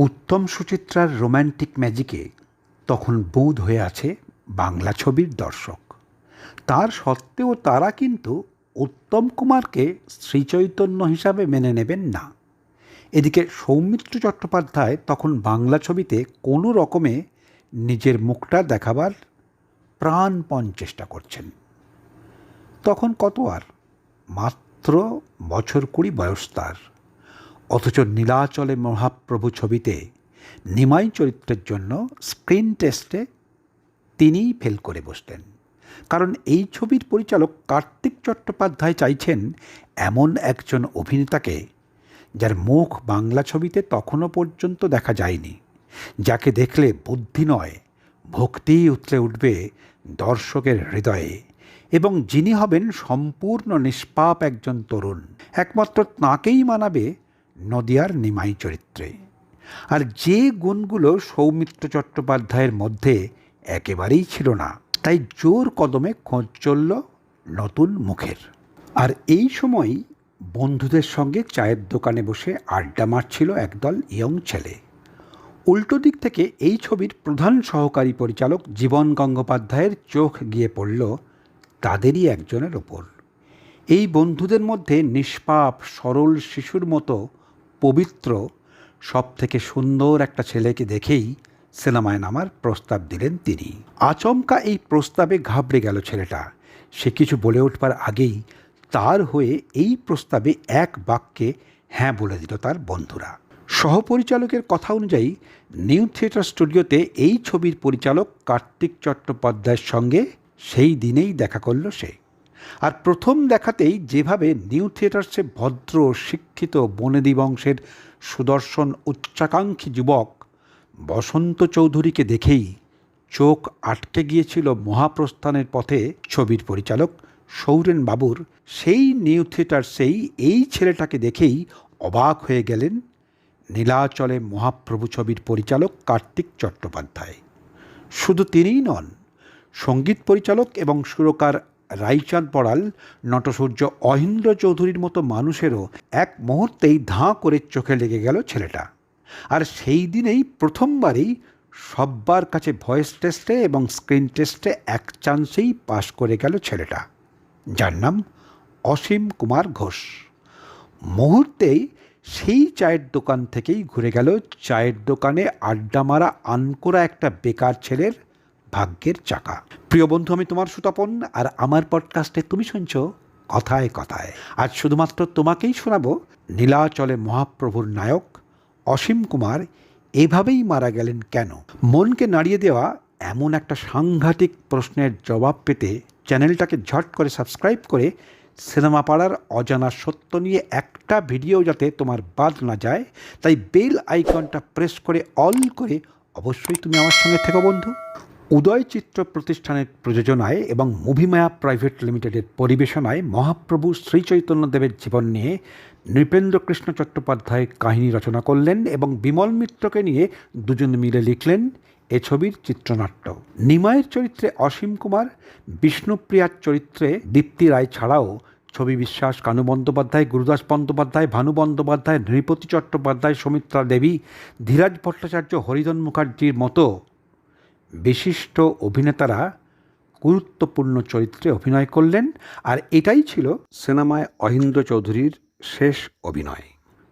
উত্তম সুচিত্রার romantic ম্যাজিকে তখন বোধ হয়ে আছে বাংলা ছবির দর্শক। তার সত্ত্বেও তারা কিন্তু উত্তম কুমারকে শ্রীচৈতন্য হিসাবে মেনে নেবেন না। এদিকে সৌমিত্র চট্টোপাধ্যায় তখন বাংলা ছবিতে কোনো রকমে নিজের মুখটা দেখাবার প্রাণপণ চেষ্টা করছেন। তখন কত আর? মাত্র বছর কুড়ি বয়স তার। অথচ নীলাচলে মহাপ্রভু ছবিতে নিমাই চরিত্রের জন্য স্ক্রিন টেস্টে তিনিই ফেল করে বসতেন কারণ এই ছবির পরিচালক কার্তিক চট্টোপাধ্যায় চাইছেন এমন একজন অভিনেতাকে যার মুখ বাংলা ছবিতে তখনও পর্যন্ত দেখা যায়নি, যাকে দেখলে বুদ্ধি নয়, ভক্তি উতলে উঠবে দর্শকের হৃদয়ে এবং যিনি হবেন সম্পূর্ণ নিষ্পাপ একজন তরুণ। একমাত্র তাঁকেই মানাবে নদিয়ার নিমাই চরিত্রে। আর যে গুণগুলো সৌমিত্র চট্টোপাধ্যায়ের মধ্যে একেবারেই ছিল না, তাই জোর কদমে খোঁজ চলল নতুন মুখের। আর এই সময় বন্ধুদের সঙ্গে চায়ের দোকানে বসে আড্ডা মারছিল একদল ইয়ং ছেলে। উল্টো দিক থেকে এই ছবির প্রধান সহকারী পরিচালক জীবন গঙ্গোপাধ্যায়ের চোখ গিয়ে পড়ল তাদেরই একজনের ওপর। এই বন্ধুদের মধ্যে নিষ্পাপ, সরল শিশুর মতো পবিত্র সব থেকে সুন্দর একটা ছেলেকে দেখেই সিনেমায় নামার প্রস্তাব দিলেন তিনি। আচমকা এই প্রস্তাবে ঘাবড়ে গেল ছেলেটা। সে কিছু বলে উঠবার আগেই তার হয়ে এই প্রস্তাবে এক বাক্যে হ্যাঁ বলে দিল তার বন্ধুরা। সহপরিচালকের কথা অনুযায়ী নিউ থিয়েটার স্টুডিওতে এই ছবির পরিচালক কার্তিক চট্টোপাধ্যায়ের সঙ্গে সেই দিনেই দেখা করল সে। আর প্রথম দেখাতেই যেভাবে নিউ থিয়েটার্সে ভদ্র, শিক্ষিত বনেদি বংশের সুদর্শন উচ্চাকাঙ্ক্ষী যুবক বসন্ত চৌধুরীকে দেখেই চোখ আটকে গিয়েছিল মহাপ্রস্থানের পথে ছবির পরিচালক সৌরেন বাবুর। সেই নিউ থিয়েটার্সেই এই ছেলেটাকে দেখেই অবাক হয়ে গেলেন নীলাচলে মহাপ্রভু ছবির পরিচালক কার্তিক চট্টোপাধ্যায়। শুধু তিনিই নন, সংগীত পরিচালক এবং সুরকার রাইচাঁদ পড়াল নটসূর্য অহিন্দ্র চৌধুরীর মতো মানুষেরও এক মুহূর্তেই ধাঁ করে চোখে লেগে গেল ছেলেটা। আর সেই দিনেই প্রথমবারই সব্বার কাছে ভয়েস টেস্টে এবং স্ক্রিন টেস্টে এক চান্সেই পাশ করে গেল ছেলেটা, যার নাম অসীম কুমার ঘোষ। মুহূর্তেই সেই চায়ের দোকান থেকেই ঘুরে গেল। চায়ের দোকানে আড্ডা মারা আনকোরা একটা বেকার ছেলের ভাগ্যের চাকা। প্রিয় বন্ধু, আমি তোমার সুতপন আর আমার পডকাস্টে তুমি শুনছ কথায় কথায়। আজ শুধুমাত্র তোমাকেই শোনাবো নীলাচলে মহাপ্রভুর নায়ক অসীম কুমার এভাবেই মারা গেলেন কেন? মনকে নাড়িয়ে দেওয়া এমন একটা সাংঘাতিক প্রশ্নের জবাব পেতে চ্যানেলটাকে ঝট করে সাবস্ক্রাইব করে সিনেমা পাড়ার অজানা সত্য নিয়ে একটা ভিডিও যাতে তোমার বাদ না যায়, তাই বেল আইকনটা প্রেস করে অল করে অবশ্যই তুমি আমার সঙ্গে থেকো বন্ধু। উদয় চিত্র প্রতিষ্ঠানের প্রযোজনায় এবং মুভিমায়া প্রাইভেট লিমিটেডের পরিবেশনায় মহাপ্রভু শ্রীচৈতন্যদেবের জীবন নিয়ে নৃপেন্দ্র কৃষ্ণ চট্টোপাধ্যায় কাহিনী রচনা করলেন এবং বিমল মিত্রকে নিয়ে দুজন মিলে লিখলেন এ ছবির চিত্রনাট্য। নিমায়ের চরিত্রে অসীম কুমার, বিষ্ণুপ্রিয়ার চরিত্রে দীপ্তি রায় ছাড়াও ছবি বিশ্বাস, কানু বন্দ্যোপাধ্যায়, গুরুদাস বন্দ্যোপাধ্যায়, ভানু বন্দ্যোপাধ্যায়, নৃপতি চট্টোপাধ্যায়, সৌমিত্রা দেবী, ধীরাজ ভট্টাচার্য হরিধন মুখার্জির মতো বিশিষ্ট অভিনেতারা গুরুত্বপূর্ণ চরিত্রে অভিনয় করলেন, আর এটাই ছিল সিনেমায় অহিন্দ্র চৌধুরীর শেষ অভিনয়।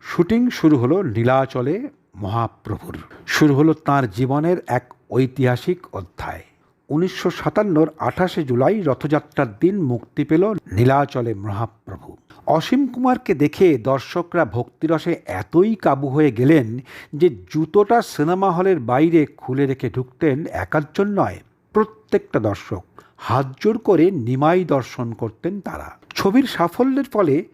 শুটিং শুরু হলো নীলাচলে মহাপ্রভুর। শুরু হলো তার জীবনের এক ঐতিহাসিক অধ্যায়। উনিশশো সাতান্নর আঠাশে জুলাই রথযাত্রার দিন মুক্তি পেল নীলাচলে মহাপ্রভু। অসীম কুমারকে দেখে দর্শকরা ভক্তিরসে এতই কাবু হয়ে গেলেন যে জুতোটা সিনেমা হলের বাইরে খুলে রেখে ঢুকতেন একাধজন নয়, প্রত্যেকটা দর্শক। হাত জোর করে নিমাই দর্শন করতেন তারা। ছবির সাফল্যের ফলে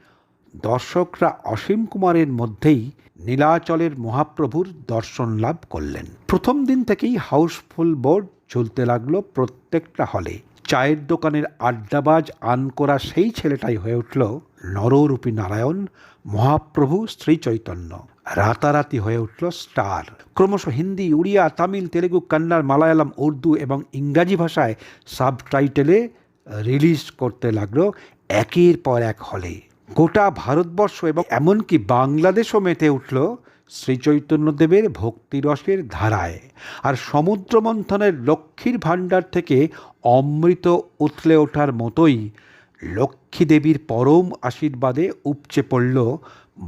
দর্শকরা অসীম কুমারের মধ্যেই নীলাচলের মহাপ্রভুর দর্শন লাভ করলেন। প্রথম দিন থেকেই হাউসফুল বোর্ড চলতে লাগল প্রত্যেকটা হলে। চায়ের দোকানের আড্ডাবাজ আনকোরা সেই ছেলেটাই হয়ে উঠল নররূপী নারায়ণ, মহাপ্রভু শ্রী চৈতন্য। রাতারাতি হয়ে উঠল স্টার। ক্রমশ হিন্দি, উড়িয়া, তামিল, তেলেগু কন্নড় মালায়ালাম, উর্দু এবং ইংরাজি ভাষায় সাবটাইটেলে রিলিজ করতে লাগল একের পর এক হলে। গোটা ভারতবর্ষ এবং এমনকি বাংলাদেশও মেতে উঠল শ্রীচৈতন্যদেবের ভক্তিরসের ধারায় আর সমুদ্র মন্থনের লক্ষ্মীর ভাণ্ডার থেকে অমৃত উথলে ওঠার মতোই লক্ষ্মী দেবীর পরম আশীর্বাদে উপচে পড়ল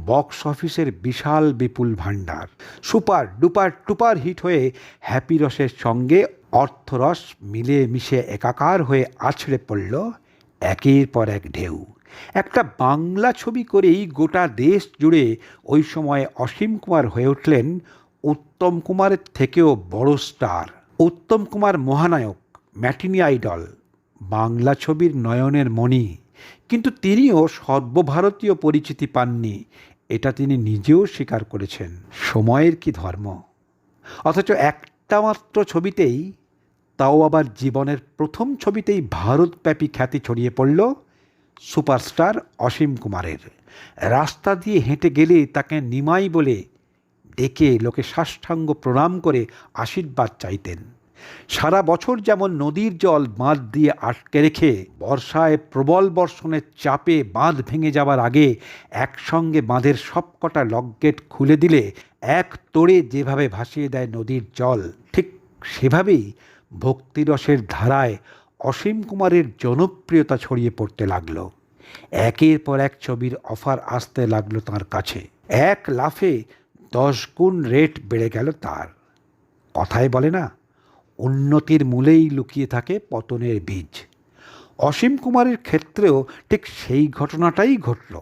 বক্স অফিসের বিশাল বিপুল ভাণ্ডার। সুপার ডুপার টুপার হিট হয়ে হ্যাপি রসের সঙ্গে অর্থরস মিলে মিশে একাকার হয়ে আছড়ে পড়ল একের পর এক ঢেউ। একটা বাংলা ছবি করেই গোটা দেশ জুড়ে ওই সময় অসীম কুমার হয়ে উঠলেন উত্তম কুমারের থেকেও বড় স্টার। উত্তম কুমার মহানায়ক, ম্যাটিনি আইডল, বাংলা ছবির নয়নের মণি। কিন্তু তিনিও সর্বভারতীয় পরিচিতি পাননি, এটা তিনি নিজেও স্বীকার করেছেন, সময়ের কি ধর্ম। অথচ একটা মাত্র ছবিতেই, তাও আবার জীবনের প্রথম ছবিতেই ভারতব্যাপী খ্যাতি ছড়িয়ে পড়ল সুপারস্টার অসীম কুমারের। রাস্তা দিয়ে হেঁটে গেলে তাকে নিমাই বলে ডেকে লোকে সাষ্টাঙ্গ প্রণাম করে আশীর্বাদ চাইতেন। সারা বছর যেমন নদীর জল বাঁধ দিয়ে আটকে রেখে বর্ষায় প্রবল বর্ষণের চাপে বাঁধ ভেঙে যাওয়ার আগে একসঙ্গে বাঁধের সবকটা লকগেট খুলে দিলে এক তোড়ে যেভাবে ভাসিয়ে দেয় নদীর জল, ঠিক সেভাবেই ভক্তিরসের ধারায় অসীম কুমারের জনপ্রিয়তা ছড়িয়ে পড়তে লাগল। একের পর এক ছবির অফার আসতে লাগল তার কাছে। এক লাফে দশ গুণ রেট বেড়ে গেল তার। কথায় বলে না, উন্নতির মূলেই লুকিয়ে থাকে পতনের বীজ। অসীম কুমারের ক্ষেত্রেও ঠিক সেই ঘটনাটাই ঘটল।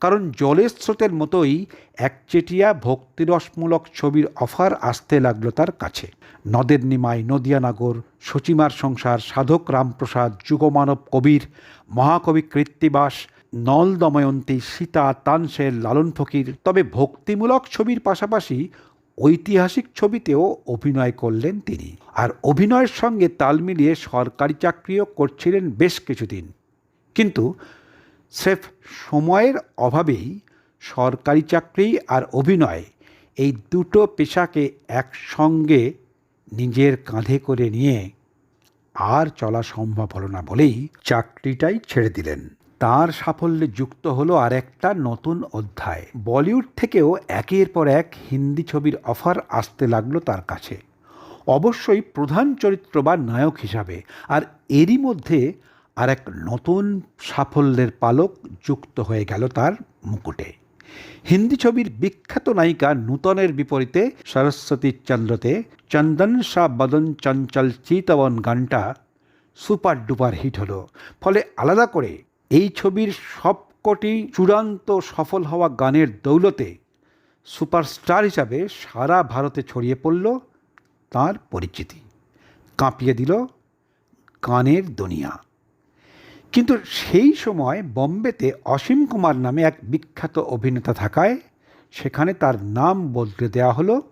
কারণ জলের স্রোতের মতোই একচেটিয়া ভক্তিরসমূলক ছবির অফার আসতে লাগল তার কাছে। নদের নিমাই নদিয়ানগর সচিমার সংসার, সাধক রামপ্রসাদ, যুগমানব কবির, মহাকবি কৃত্তিবাস নল দময়ন্তী সীতা, তানসের লালন ফকির। তবে ভক্তিমূলক ছবির পাশাপাশি ঐতিহাসিক ছবিতেও অভিনয় করলেন তিনি। আর অভিনয়ের সঙ্গে তাল মিলিয়ে সরকারি চাকরিও করছিলেন বেশ কিছুদিন। কিন্তু স্রেফ সময়ের অভাবেই সরকারি চাকরি আর অভিনয় এই দুটো পেশাকে একসঙ্গে নিজের কাঁধে করে নিয়ে আর চলা সম্ভব হলো না বলেই চাকরিটাই ছেড়ে দিলেন। তার সাফল্যে যুক্ত হলো আর একটা নতুন অধ্যায়। বলিউড থেকেও একের পর এক হিন্দি ছবির অফার আসতে লাগল তার কাছে। অবশ্যই প্রধান চরিত্র বা নায়ক হিসাবে। আর এরই মধ্যে আর এক নতুন সাফল্যের পালক যুক্ত হয়ে গেল তার মুকুটে। হিন্দি ছবির বিখ্যাত নায়িকা নূতনের বিপরীতে সরস্বতী চন্দ্রতে চন্দন শাহ বদন চঞ্চল চিতবন গানটা সুপার ডুপার হিট হলো। ফলে আলাদা করে এই ছবির সবকটি চূড়ান্ত সফল হওয়া গানের দৌলতে সুপারস্টার হিসাবে সারা ভারতে ছড়িয়ে পড়ল তার পরিচিতি। কাঁপিয়ে দিল গানের দুনিয়া। কিন্তু সেই সময় বম্বেতে অসীম কুমার নামে এক বিখ্যাত অভিনেতা থাকায় সেখানে তার নাম বদলে দেওয়া হলো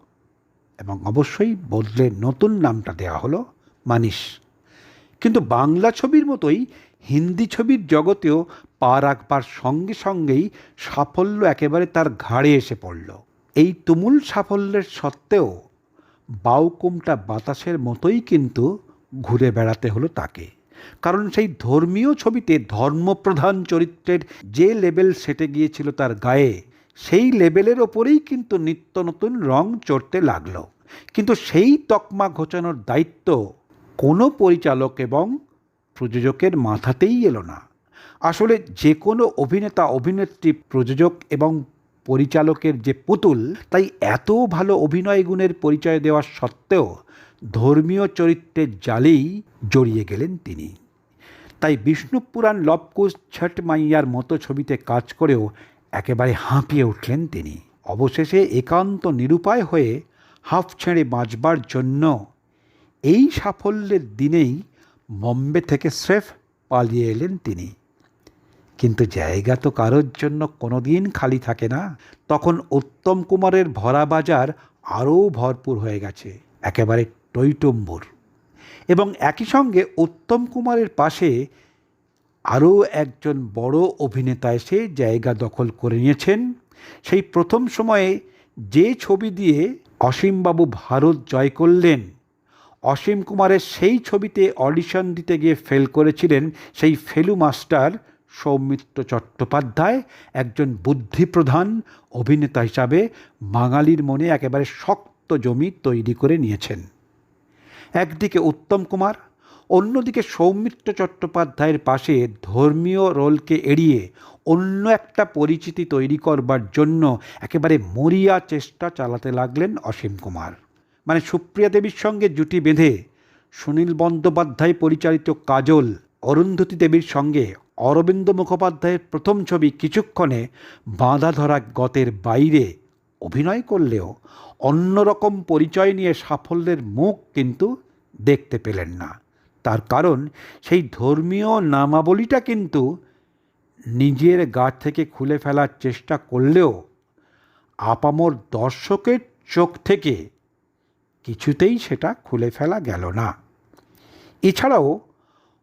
এবং অবশ্যই বদলে নতুন নামটা দেওয়া হলো মানিস কিন্তু বাংলা ছবির মতোই হিন্দি ছবির জগতেও পা রাখবার সঙ্গে সঙ্গেই সাফল্য একেবারে তার ঘাড়ে এসে পড়ল। এই তুমুল সাফল্যের সত্ত্বেও বাউকুমটা বাতাসের মতোই কিন্তু ঘুরে বেড়াতে হলো তাকে। কারণ সেই ধর্মীয় ছবিতে ধর্মপ্রধান চরিত্রের যে লেভেল সেটে গিয়েছিল তার গায়ে, সেই লেবেলের ওপরেই কিন্তু নিত্য নতুন রং চড়তে লাগল। কিন্তু সেই তকমা ঘোচানোর দায়িত্ব কোনো পরিচালক এবং প্রযোজকের মাথাতেই এলো না। আসলে যে কোনো অভিনেতা, অভিনেত্রী, প্রযোজক এবং পরিচালকের যে পুতুল, তাই এত ভালো অভিনয় গুণের পরিচয় দেওয়ার সত্ত্বেও ধর্মীয় চরিত্রের জালেই জড়িয়ে গেলেন তিনি। তাই বিষ্ণুপুরাণ লবকুশ ছট মাইয়ার মতো ছবিতে কাজ করেও একেবারে হাঁপিয়ে উঠলেন তিনি। অবশেষে একান্ত নিরুপায় হয়ে হাফ ছেড়ে বাঁচবার জন্য এই সাফল্যের দিনেই বম্বে থেকে স্রেফ পালিয়ে এলেন তিনি। কিন্তু জায়গা তো কারোর জন্য কোনোদিন খালি থাকে না। তখন উত্তম কুমারের ভরা বাজার আরও ভরপুর হয়ে গেছে। একেবারে টইটম্বুর এবং একই সঙ্গে উত্তম কুমারের পাশে আরও একজন বড় অভিনেতা এসে জায়গা দখল করে নিয়েছেন। সেই প্রথম সময়ে যে ছবি দিয়ে অসীমবাবু ভারত জয় করলেন, অসীম কুমারের সেই ছবিতে অডিশন দিতে গিয়ে ফেল করেছিলেন সেই ফেলু মাস্টার সৌমিত্র চট্টোপাধ্যায়, একজন বুদ্ধিপ্রধান অভিনেতা হিসাবে বাঙালির মনে একেবারে শক্ত জমি তৈরি করে নিয়েছেন। একদিকে উত্তম কুমার, অন্যদিকে সৌমিত্র চট্টোপাধ্যায়ের পাশে ধর্মীয় রোলকে এড়িয়ে অন্য একটা পরিচিতি তৈরি করবার জন্য একেবারে মরিয়া চেষ্টা চালাতে লাগলেন অসীম কুমার। মানে সুপ্রিয়া দেবীর সঙ্গে জুটি বেঁধে সুনীল বন্দ্যোপাধ্যায় পরিচালিত কাজল, অরুন্ধতী দেবীর সঙ্গে অরবিন্দ মুখোপাধ্যায়ের প্রথম ছবি কিছুক্ষণে বাঁধা ধরা গতের বাইরে অভিনয় করলেও অন্যরকম পরিচয় নিয়ে সাফল্যের মুখ কিন্তু দেখতে পেলেন না। তার কারণ সেই ধর্মীয় নামাবলীটা কিন্তু নিজের গা থেকে খুলে ফেলার চেষ্টা করলেও আপামর দর্শকের চোখ থেকে কিছুতেই সেটা খুলে ফেলা গেল না। এছাড়াও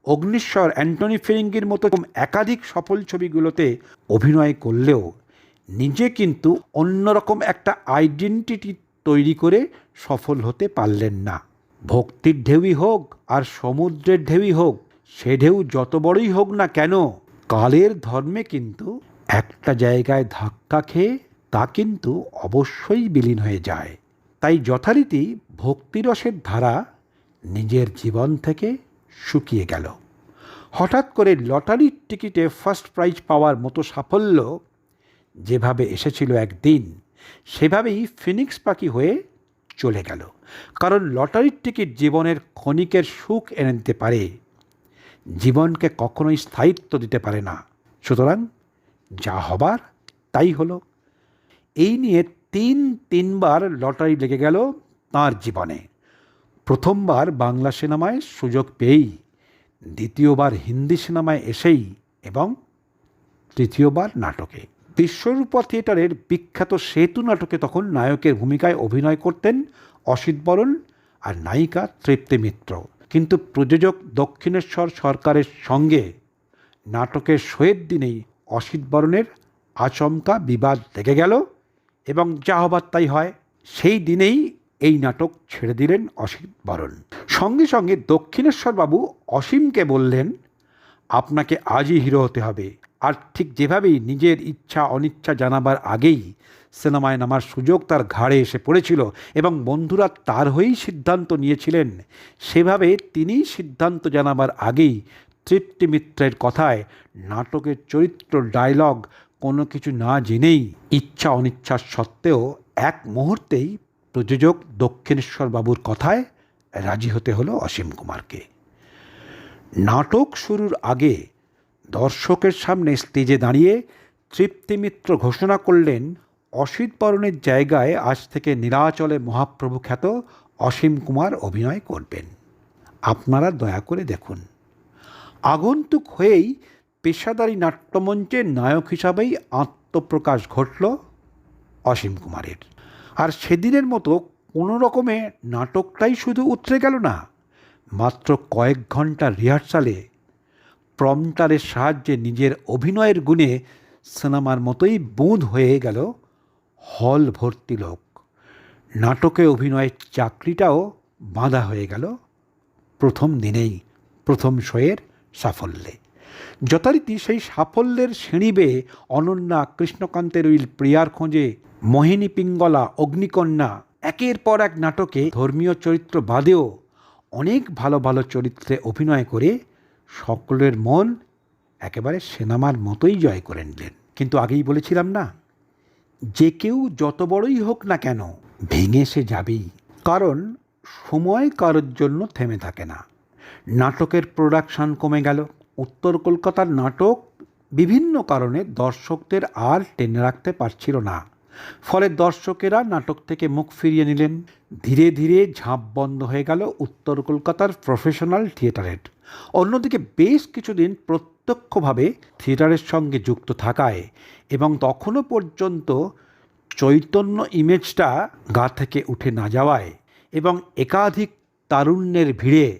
অগ্নিশ্বর অ্যান্টনি ফিরিঙ্গির মতো একাধিক সফল ছবিগুলোতে অভিনয় করলেও নিজে কিন্তু অন্যরকম একটা আইডেন্টিটি তৈরি করে সফল হতে পারলেন না। ভক্তির ঢেউই হোক আর সমুদ্রের ঢেউই হোক, সে ঢেউ যত বড়ই হোক না কেন, কালের ধর্মে কিন্তু একটা জায়গায় ধাক্কা খেয়ে তা কিন্তু অবশ্যই বিলীন হয়ে যায়। তাই যথারীতি ভক্তিরসের ধারা নিজের জীবন থেকে শুকিয়ে গেল। হঠাৎ করে লটারির টিকিটে ফার্স্ট প্রাইজ পাওয়ার মতো সাফল্য যেভাবে এসেছিল একদিন, সেভাবেই ফিনিক্স পাখি হয়ে চলে গেল। কারণ লটারির টিকিট জীবনের ক্ষণিকের সুখ এনে দিতে পারে। জীবনকে কখনোই স্থায়িত্ব দিতে পারে না। সুতরাং যা হবার তাই হলো। এই নিয়ে তিন তিনবার লটারি লেগে গেল তাঁর জীবনে। প্রথমবার বাংলা সিনেমায় সুযোগ পেয়েই, দ্বিতীয়বার হিন্দি সিনেমায় এসেই এবং তৃতীয়বার নাটকে। বিশ্বরূপা থিয়েটারের বিখ্যাত সেতু নাটকে তখন নায়কের ভূমিকায় অভিনয় করতেন অসিত বরণ আর নায়িকা তৃপ্তি মিত্র। কিন্তু প্রযোজক দক্ষিণেশ্বর সরকারের সঙ্গে নাটকের শোয়ের দিনেই অসিত বরণের আচমকা বিবাদ লেগে গেল এবং যা হবার তাই হয়, সেই দিনেই এই নাটক ছেড়ে দিলেন অসিত বরণ। সঙ্গে সঙ্গে দক্ষিণেশ্বরবাবু অসীমকে বললেন, আপনাকে আজই হিরো হতে হবে। আর ঠিক যেভাবেই নিজের ইচ্ছা, অনিচ্ছা জানাবার আগেই সিনেমায় নামার সুযোগ তার ঘাড়ে এসে পড়েছিল এবং বন্ধুরা তার হয়েই সিদ্ধান্ত নিয়েছিলেন। সেভাবে তিনিই সিদ্ধান্ত জানাবার আগেই তৃপ্তি মিত্রের কথায় নাটকের চরিত্র ডায়লগ কোনো কিছু না জেনেই ইচ্ছা অনিচ্ছার সত্ত্বেও এক মুহূর্তেই প্রযোজক দক্ষিণেশ্বর বাবুর কথায় রাজি হতে হলো অসীম কুমারকে। নাটক শুরুর আগে দর্শকের সামনে স্টেজে দাঁড়িয়ে তৃপ্তি মিত্র ঘোষণা করলেন, অসিত বরণের জায়গায় আজ থেকে নীলাচলে মহাপ্রভু খ্যাত অসীম কুমার অভিনয় করবেন। আপনারা দয়া করে দেখুন। আগন্তুক হয়েই পেশাদারী নাট্যমঞ্চে নায়ক হিসাবেই আত্মপ্রকাশ ঘটল অসীম কুমারের। আর সেদিনের মতো কোনো রকমে নাটকটাই শুধু উতরে গেল না, মাত্র কয়েক ঘণ্টা রিহার্সালে প্রমটারের সাহায্যে নিজের অভিনয়ের গুণে সিনেমার মতোই বুঁদ হয়ে গেল হল ভর্তি লোক। নাটকে অভিনয়ের চাকরিটাও বাঁধা হয়ে গেল প্রথম দিনেই, প্রথম শোয়ের সাফল্যে। যথারীতি সেই সাফল্যের সিঁড়ি বেয়ে অনন্যা কৃষ্ণকান্তের উইল প্রিয়ার খোঁজে মোহিনী পিঙ্গলা, অগ্নিকন্যা একের পর এক নাটকে ধর্মীয় চরিত্র বাদেও অনেক ভালো ভালো চরিত্রে অভিনয় করে সকলের মন একেবারে সিনেমার মতোই জয় করে নিলেন। কিন্তু আগেই বলেছিলাম না, যে কেউ যত বড়ই হোক না কেন ভেঙে সে যাবেই। কারণ সময় কারোর জন্য থেমে থাকে না। নাটকের প্রোডাকশান কমে গেল। উত্তর কলকাতার নাটক বিভিন্ন কারণে দর্শকদের আর টেনে রাখতে পারছিল না। ফলে দর্শকেরা নাটক থেকে মুখ ফিরিয়ে নিলেন। ধীরে ধীরে ঝাঁপ বন্ধ হয়ে গেল উত্তর কলকাতার প্রফেশনাল থিয়েটারের অন্যদিকে বেশ কিছুদিন প্রত্যক্ষভাবে থিয়েটারের সঙ্গে যুক্ত থাকায় এবং তখনও পর্যন্ত চৈতন্য ইমেজটা গা থেকে উঠে না যাওয়ায় এবং একাধিক তারুণ্যের ভিড়ে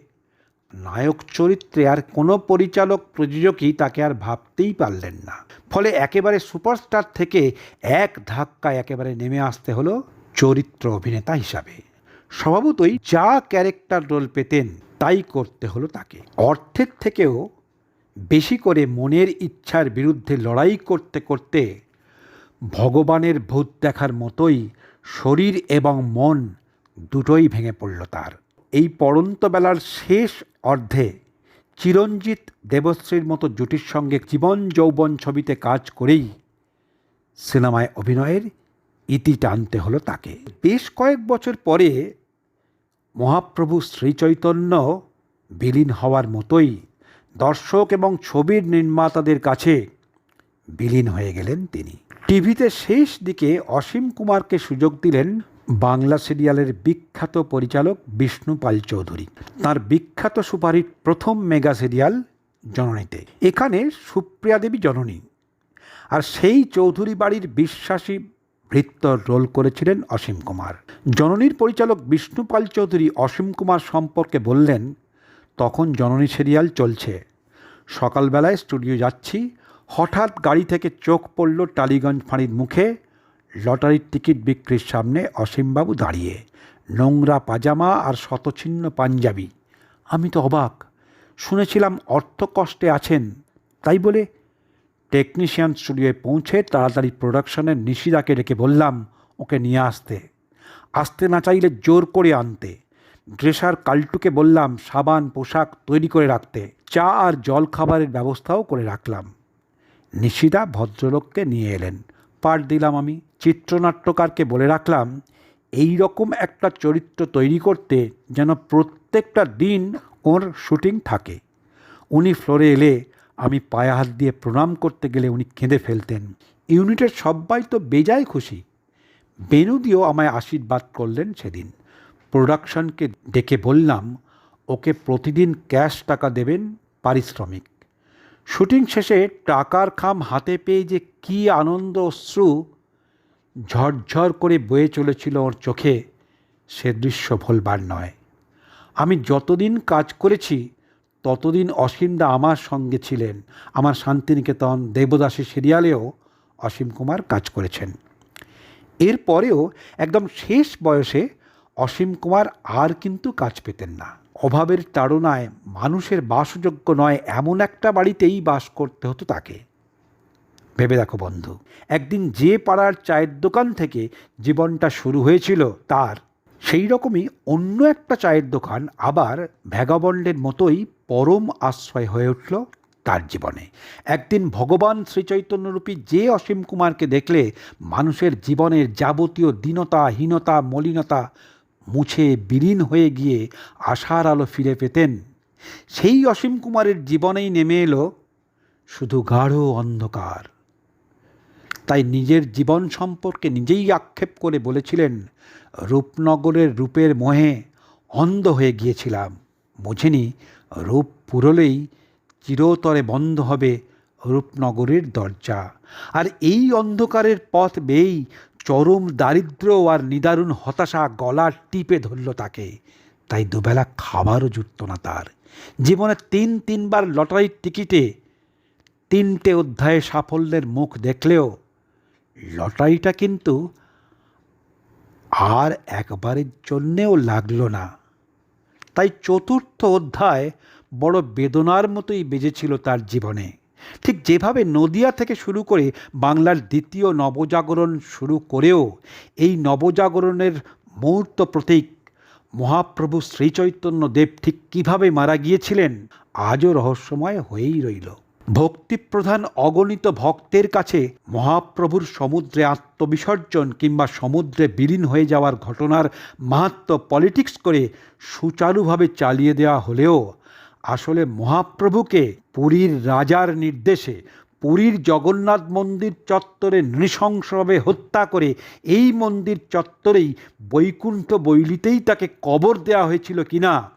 নায়ক চরিত্রে আর কোনো পরিচালক প্রযোজকই তাকে আর ভাবতেই পারলেন না। ফলে একেবারে সুপারস্টার থেকে এক ধাক্কায় একেবারে নেমে আসতে হলো চরিত্র অভিনেতা হিসাবে। স্বভাবতই যা ক্যারেক্টার রোল পেতেন তাই করতে হলো তাকে। অর্থের থেকেও বেশি করে মনের ইচ্ছার বিরুদ্ধে লড়াই করতে করতে ভগবানের ভূত দেখার মতোই শরীর এবং মন দুটোই ভেঙে পড়ল তার। এই পড়ন্ত বেলার শেষ অর্ধে চিরঞ্জিত দেবশ্রীর মতো জুটির সঙ্গে জীবন যৌবন ছবিতে কাজ করেই সিনেমায় অভিনয়ের ইতি টানতে হলো তাকে। বেশ কয়েক বছর পরে মহাপ্রভু শ্রীচৈতন্য বিলীন হওয়ার মতোই দর্শক এবং ছবির নির্মাতাদের কাছে বিলীন হয়ে গেলেন তিনি। টিভিতে শেষ দিকে অসীম কুমারকে সুযোগ দিলেন বাংলা সিরিয়ালের বিখ্যাত পরিচালক বিষ্ণু পাল চৌধুরী। তার বিখ্যাত সুপারহিট প্রথম মেগা সিরিয়াল জননীতে। এখানে সুপ্রিয়া দেবী জননী। আর সেই চৌধুরী বাড়ির বিশ্বাসী ভৃত্যর রোল করেছিলেন অসীম কুমার। জননীর পরিচালক বিষ্ণুপাল চৌধুরী অসীম কুমার সম্পর্কে বললেন, তখন জননী সিরিয়াল চলছে। সকালবেলায় স্টুডিও যাচ্ছি, হঠাৎ গাড়ি থেকে চোখ পড়ল টালিগঞ্জ ফাঁড়ির মুখে, লটারির টিকিট বিক্রির সামনে অসীমবাবু দাঁড়িয়ে, নোংরা পাজামা আর শতছিন্ন পাঞ্জাবি। আমি তো অবাক, শুনেছিলাম অর্থ কষ্টে আছেন, তাই বলে টেকনিশিয়ান স্টুডিওয়ে পৌঁছে তাড়াতাড়ি প্রোডাকশনের নিশিদাকে ডেকে বললাম, ওকে নিয়ে আসতে। আসতে না চাইলে জোর করে আনতে। ড্রেসার কাল্টুকে বললাম, সাবান, পোশাক তৈরি করে রাখতে। চা আর জল খাবারের ব্যবস্থাও করে রাখলাম। নিশিদা ভদ্রলোককে নিয়ে এলেন। পাঠ দিলাম আমি। চিত্রনাট্যকারকে বলে রাখলাম, এই রকম একটা চরিত্র তৈরি করতে যেন প্রত্যেকটা দিন ওর শুটিং থাকে। উনি ফ্লোরে এলে আমি পায়ে হাত দিয়ে প্রণাম করতে গেলে উনি কেঁদে ফেলতেন। ইউনিটের সবাই তো বেজায় খুশি। বেনুদিও আমায় আশীর্বাদ করলেন সেদিন। প্রোডাকশনকে ডেকে বললাম, ওকে প্রতিদিন ক্যাশ টাকা দেবেন পারিশ্রমিক। শুটিং শেষে টাকার খাম হাতে পেয়ে যে কী আনন্দ অশ্রু ঝরঝর করে বয়ে চলেছিল ওর চোখে, সে দৃশ্য ভুলবার নয়। আমি যতদিন কাজ করেছি ততদিন অসীমদা আমার সঙ্গে ছিলেন। আমার শান্তিনিকেতন দেবদাসী সিরিয়ালেও অসীম কুমার কাজ করেছেন। এরপরেও একদম শেষ বয়সে অসীম কুমার আর কিন্তু কাজ পেতেন না। অভাবের তাড়নায় মানুষের বাসযোগ্য নয় এমন একটা বাড়িতেই বাস করতে হতো তাকে। ভেবে দেখো বন্ধু, একদিন যে পাড়ার চায়ের দোকান থেকে জীবনটা শুরু হয়েছিল তার সেই রকমই অন্য একটা চায়ের দোকান আবার ভ্যাগাবন্ডের মতোই পরম আশ্রয় হয়ে উঠল তার জীবনে। একদিন ভগবান শ্রীচৈতন্যরূপী যে অসীম কুমারকে দেখলে মানুষের জীবনের যাবতীয় দীনতা, হীনতা, মলিনতা মুছে বিলীন হয়ে গিয়ে আশার আলো ফিরে পেতেন। সেই অসীম কুমারের জীবনেই নেমে এলো শুধু গাঢ় অন্ধকার। তাই নিজের জীবন সম্পর্কে নিজেই আক্ষেপ করে বলেছিলেন রূপনগরের রূপের মোহে অন্ধ হয়ে গিয়েছিলাম। বুঝিনি, রূপ পুরলেই চিরতরে বন্ধ হবে রূপনগরের দরজা। আর এই অন্ধকারের পথ বেয়েই চরম দারিদ্র আর নিদারুণ হতাশা গলা টিপে ধরল তাকে। তাই দুবেলা খাবারও জুটত না তার। জীবনে তিন তিনবার লটারির টিকিটে তিনটে অধ্যায়ে সাফল্যের মুখ দেখলেও লটারিটা কিন্তু আর একবারের জন্যেও লাগল না। তাই চতুর্থ অধ্যায় বড় বেদনার মতোই বেজেছিল তার জীবনে। ঠিক যেভাবে নদিয়া থেকে শুরু করে বাংলার দ্বিতীয় নবজাগরণ শুরু করেও এই নবজাগরণের মুহূর্ত প্রতীক মহাপ্রভু শ্রীচৈতন্য দেব ঠিক কীভাবে মারা গিয়েছিলেন, আজও রহস্যময় হয়েই রইল। ভক্তিপ্রধান অগণিত ভক্তের কাছে মহাপ্রভুর সমুদ্রে আত্মবিসর্জন কিংবা সমুদ্রে বিলীন হয়ে যাওয়ার ঘটনার মাহাত্ম পলিটিক্স করে সুচারুভাবে চালিয়ে দেওয়া হলেও আসলে মহাপ্রভুকে পুরীর রাজার নির্দেশে পুরীর জগন্নাথ মন্দির চত্বরে নৃশংসভাবে হত্যা করে এই মন্দির চত্বরেই বৈকুণ্ঠ বৈলিতেই তাকে কবর দেওয়া হয়েছিল কিনা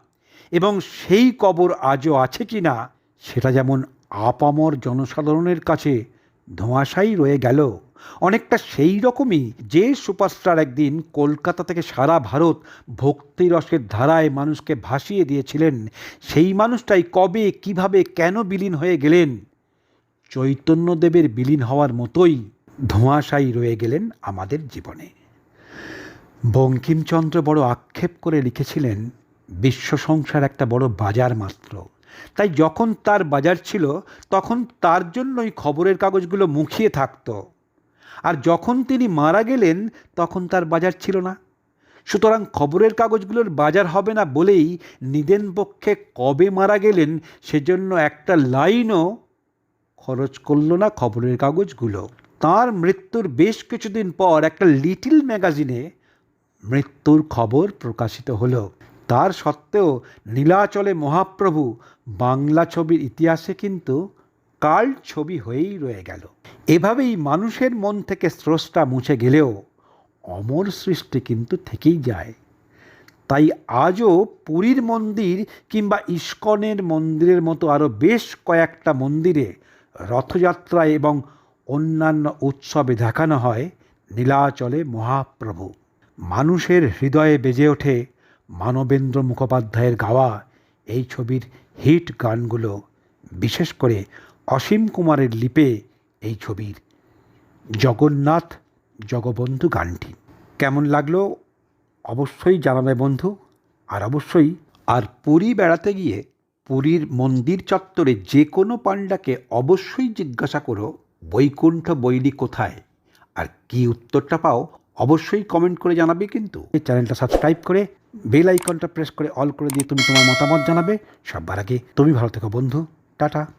এবং সেই কবর আজও আছে কিনা, সেটা যেমন আপামর জনসাধারণের কাছে ধোঁয়াশাই রয়ে গেল। অনেকটা সেই রকমই যে সুপারস্টার একদিন কলকাতা থেকে সারা ভারত ভক্তিরসের ধারায় মানুষকে ভাসিয়ে দিয়েছিলেন, সেই মানুষটাই কবে, কীভাবে, কেন বিলীন হয়ে গেলেন? চৈতন্যদেবের বিলীন হওয়ার মতোই ধোঁয়াশাই রয়ে গেলেন আমাদের জীবনে। বঙ্কিমচন্দ্র বড় আক্ষেপ করে লিখেছিলেন, বিশ্ব সংসার একটা বড় বাজার মাত্র। তাই যখন তার বাজার ছিল, তখন তার জন্যই খবরের কাগজগুলো মুখিয়ে থাকতো। আর যখন তিনি মারা গেলেন, তখন তার বাজার ছিল না। সুতরাং খবরের কাগজগুলোর বাজার হবে না বলেই নিদেন পক্ষে কবে মারা গেলেন, সেজন্য একটা লাইনও খরচ করল না খবরের কাগজগুলো। তার মৃত্যুর বেশ কিছুদিন পর একটা লিটিল ম্যাগাজিনে মৃত্যুর খবর প্রকাশিত হলো। তার সত্ত্বেও নীলাচলে মহাপ্রভু বাংলা ছবির ইতিহাসে কিন্তু কাল্ট ছবি হয়েই রয়ে গেল। এভাবেই মানুষের মন থেকে স্রষ্টা মুছে গেলেও অমর সৃষ্টি কিন্তু থেকেই যায়। তাই আজও পুরীর মন্দির কিংবা ইস্কনের মন্দিরের মতো আরও বেশ কয়েকটা মন্দিরে রথযাত্রা এবং অন্যান্য উৎসবে দেখানো হয় নীলাচলে মহাপ্রভু। মানুষের হৃদয়ে বেজে ওঠে মানবেন্দ্র মুখোপাধ্যায়ের গাওয়া এই ছবির হিট গানগুলো, বিশেষ করে অসীম কুমারের লিপে এই ছবির। জগন্নাথ জগবন্ধু গানটি। কেমন লাগল? অবশ্যই জানাবে বন্ধু। আর অবশ্যই, আর পুরী বেড়াতে গিয়ে পুরীর মন্দির চত্বরে যে কোনো পাণ্ডাকে অবশ্যই জিজ্ঞাসা করো, বৈকুণ্ঠ বৈলি কোথায়? আর কি উত্তরটা পাও, অবশ্যই কমেন্ট করে জানাবে কিন্তু। এই চ্যানেলটা সাবস্ক্রাইব করে বেল আইকনটা প্রেস করে অল করে দিয়ে তুমি তোমার মতামত জানাবে। সবার আগে তুমি ভালো থেকো বন্ধু। টাটা।